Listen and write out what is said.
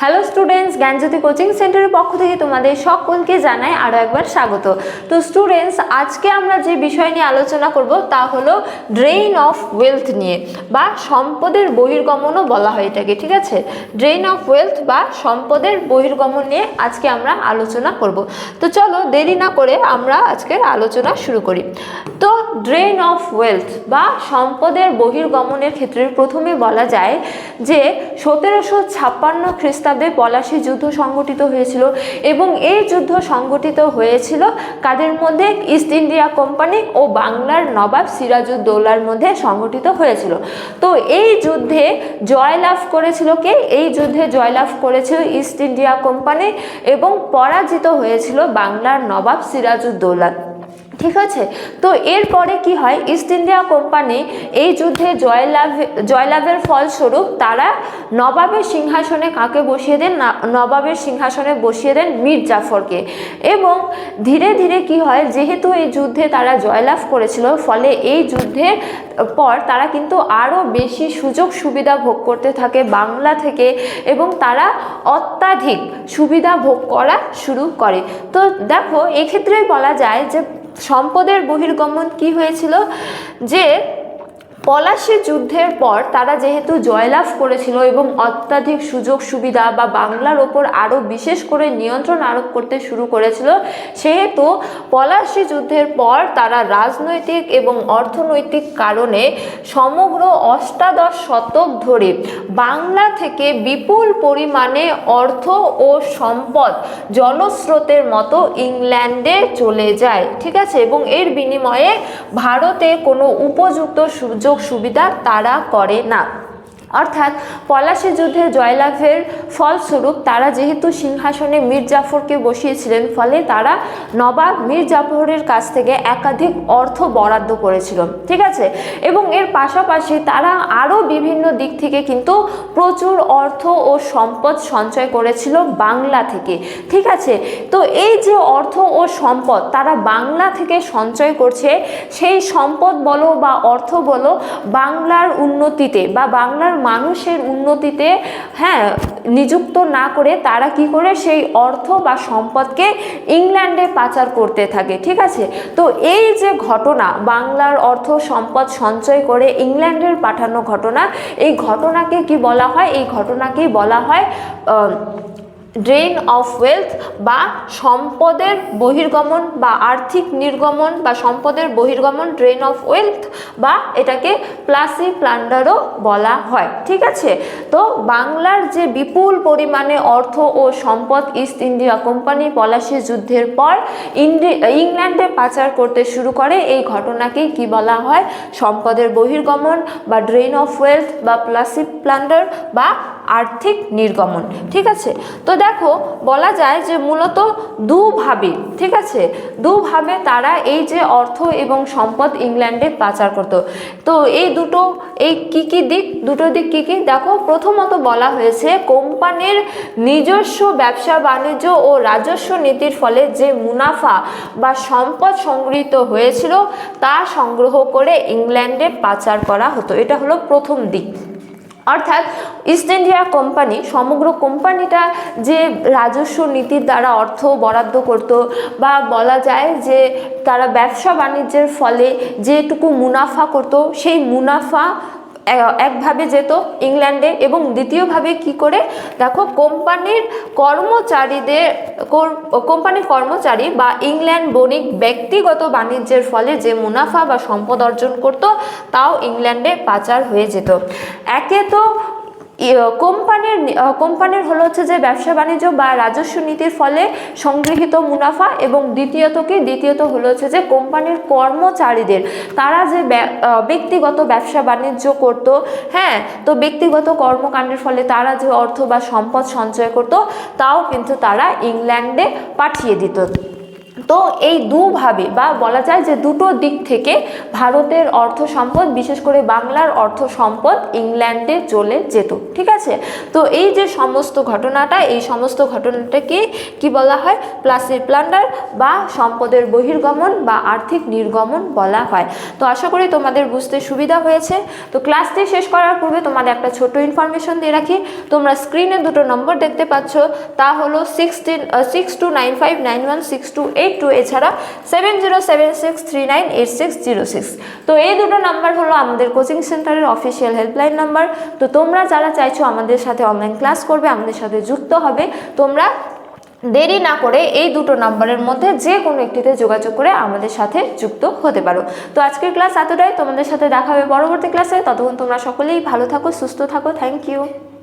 Hello students জ্ঞানজ্যোতি coaching সেন্টারের পক্ষ থেকে তোমাদের সকলকে জানাই আরও একবার স্বাগত। তো স্টুডেন্টস আজকে আমরা যে বিষয় নিয়ে আলোচনা করব তা হলো ড্রেইন অফ ওয়েলথ নিয়ে বা সম্পদের বহির্গমনও বলা হয় এটাকে, ঠিক আছে? ড্রেইন অফ ওয়েলথ বা সম্পদের বহির্গমন নিয়ে আজকে আমরা আলোচনা করব। তো চলো দেরি না করে আমরা আজকের আলোচনা শুরু করি। তো ড্রেইন অফ ওয়েলথ বা সম্পদের বহির্গমনের ক্ষেত্রে প্রথমে বলা যায় যে সতেরোশো ছাপ্পান্ন খ্রিস্টাব্দে পলাশী যুদ্ধ সংগঠিত হয়েছিল এবং এই যুদ্ধ সংগঠিত হয়েছিল কাদের মধ্যে? ইস্ট ইন্ডিয়া কোম্পানি ও বাংলার নবাব সিরাজউদ্দৌলার মধ্যে সংগঠিত হয়েছিল। তো এই যুদ্ধে জয়লাভ করেছিল কে? এই যুদ্ধে জয়লাভ করেছিল ইস্ট ইন্ডিয়া কোম্পানি এবং পরাজিত হয়েছিল বাংলার নবাব সিরাজউদ্দৌলা। ঠিক আছে? তো এরপরে কি হয়? ইস্ট ইন্ডিয়া কোম্পানি এই যুদ্ধে জয়লাভ, জয়লাভের ফলস্বরূপ তারা নবাবের সিংহাসনে কাকে বসিয়ে দেন? নবাবের সিংহাসনে বসিয়ে দেন মীর জাফরকে। এবং ধীরে ধীরে কি হয়? যেহেতু এই যুদ্ধে তারা জয়লাভ করেছিল, ফলে এই যুদ্ধের পর তারা কিন্তু আরও বেশি সুযোগ সুবিধা ভোগ করতে থাকে বাংলা থেকে এবং তারা অত্যাধিক সুবিধা ভোগ করা শুরু করে। তো দেখো, এক্ষেত্রেই বলা যায় যে সম্পদের বহির্গমন কি হয়েছিল? যে পলাশী যুদ্ধের পর তারা যেহেতু জয়লাভ করেছিল এবং অত্যাধিক সুযোগ সুবিধা বা বাংলার ওপর আরও বিশেষ করে নিয়ন্ত্রণ আরোপ করতে শুরু করেছিল, সেহেতু পলাশী যুদ্ধের পর তারা রাজনৈতিক এবং অর্থনৈতিক কারণে সমগ্র অষ্টাদশ শতক ধরে বাংলা থেকে বিপুল পরিমাণে অর্থ ও সম্পদ জলস্রোতের মতো ইংল্যান্ডে চলে যায়, ঠিক আছে? এবং এর বিনিময়ে ভারতে কোনো উপযুক্ত সুযোগ সুবিধা তারা করে না। অর্থাৎ পলাশী যুদ্ধে জয়লাভের ফলস্বরূপ তারা যেহেতু সিংহাসনে মীর জাফরকে বসিয়েছিলেন, ফলে তারা নবাব মীর জাফরের কাছ থেকে একাধিক অর্থ বরাদ্দ করেছিল। ঠিক আছে? এবং এর পাশাপাশি তারা আরও বিভিন্ন দিক থেকে কিন্তু প্রচুর অর্থ ও সম্পদ সঞ্চয় করেছিল বাংলা থেকে। ঠিক আছে? তো এই যে অর্থ ও সম্পদ তারা বাংলা থেকে সঞ্চয় করছে, সেই সম্পদ বলো বা অর্থ বলো বাংলার উন্নতিতে বা বাংলার মানুষের উন্নতিতে হ্যাঁ নিযুক্ত না করে তারা কি করে সেই অর্থ বা সম্পদকে ইংল্যান্ডে পাচার করতে থাকে, ঠিক আছে? তো এই যে ঘটনা, বাংলার অর্থ সম্পদ সঞ্চয় করে ইংল্যান্ডের পাঠানো ঘটনা, এই ঘটনাকে কি বলা হয়? এই ঘটনাকেই বলা হয় ড্রেন অফ ওয়েলথ বা সম্পদের বহির্গমন বা আর্থিক নির্গমন বা সম্পদের বহির্গমন ড্রেন অফ ওয়েলথ বা এটাকে প্লাসি প্লান্ডারও বলা হয়। ঠিক আছে? তো বাংলার যে বিপুল পরিমাণে অর্থ ও সম্পদ ইস্ট ইন্ডিয়া কোম্পানি পলাশি যুদ্ধের পর ইংল্যান্ডে পাচার করতে শুরু করে। এই ঘটনাকে কি বলা হয়? সম্পদের বহির্গমন বা ড্রেন অফ ওয়েলথ বা প্লাসি প্লান্ডার বা আর্থিক নির্গমন, ঠিক আছে? তো দেখো, বলা যায় যে মূলত দুভাবে, ঠিক আছে? দুভাবে তারা এই যে অর্থ এবং সম্পদ ইংল্যান্ডে পাচার করত। তো এই দুটো, এই কি কি দিক? দুটো দিক কি কি? দেখো, প্রথমত বলা হয়েছে কোম্পানির নিজস্ব ব্যবসা বাণিজ্য ও রাজস্ব নীতির ফলে যে মুনাফা বা সম্পদ সংগৃহীত হয়েছিল, তা সংগ্রহ করে ইংল্যান্ডে পাচার করা হতো। এটা হলো প্রথম দিক। অর্থাৎ ইস্ট ইন্ডিয়া কোম্পানি সমগ্র কোম্পানিটা যে রাজস্ব নীতির দ্বারা অর্থ বরাদ্দ করত বা বলা যায় যে তারা ব্যবসা বাণিজ্যের ফলে যেটুকু মুনাফা করত, সেই মুনাফা একভাবে যেত ইংল্যান্ডে এবং দ্বিতীয়ভাবে কি করে? দেখো, কোম্পানির কর্মচারীদের কোম্পানির কর্মচারী বা ইংল্যান্ড বণিক ব্যক্তিগত বাণিজ্যের ফলে যে মুনাফা বা সম্পদ অর্জন করত, তাও ইংল্যান্ডে পাচার হয়ে যেত। একে তো কোম্পানির কোম্পানির হলো হচ্ছে যে ব্যবসা বাণিজ্য বা রাজস্ব নীতির ফলে সংগৃহীত মুনাফা এবং দ্বিতীয়ত কি দ্বিতীয়ত হলো হচ্ছে যে কোম্পানির কর্মচারীদের। তারা যে ব্যক্তিগত ব্যবসা বাণিজ্য করত হ্যাঁ তো ব্যক্তিগত কর্মকাণ্ডের ফলে তারা যে অর্থ বা সম্পদ সঞ্চয় করত, তাও কিন্তু তারা ইংল্যান্ডে পাঠিয়ে দিত। তো এই দুভাবে বা বলা যায় যে দুটো দিক থেকে ভারতের অর্থ সম্পদ, বিশেষ করে বাংলার অর্থ সম্পদ ইংল্যান্ডে চলে যেত, ঠিক আছে? তো এই যে সমস্ত ঘটনাটা, এই সমস্ত ঘটনাটাকে কি বলা হয়? প্লাসির প্লান্ডার বা সম্পদের বহির্গমন বা আর্থিক নির্গমন বলা হয়। তো আশা করি তোমাদের বুঝতে সুবিধা হয়েছে। তো ক্লাসটি শেষ করার পূর্বে তোমাদের একটা ছোট ইনফরমেশন দিয়ে রাখি। তোমরা স্ক্রিনে দুটো নম্বর দেখতে পাচ্ছ। তা হলো sixteen six two nine five nine one six two two, এছাড়া seven zero seven six three nine eight six zero six. তো এই দুটো নাম্বার হলো আমাদের কোচিং সেন্টারের অফিসিয়াল হেল্পলাইন নাম্বার। তো তোমরা যারা চাইছো আমাদের সাথে অনলাইন ক্লাস করবে, আমাদের সাথে যুক্ত হবে, তোমরা দেরি না করে এই দুটো নাম্বারের মধ্যে যে কোনো একটিতে যোগাযোগ করে আমাদের সাথে যুক্ত হতে পারো। তো আজকের ক্লাস এতটাই, তোমাদের সাথে দেখা হবে পরবর্তী ক্লাসে ততক্ষণ তোমরা সকলেই ভালো থাকো, সুস্থ থাকো। Thank you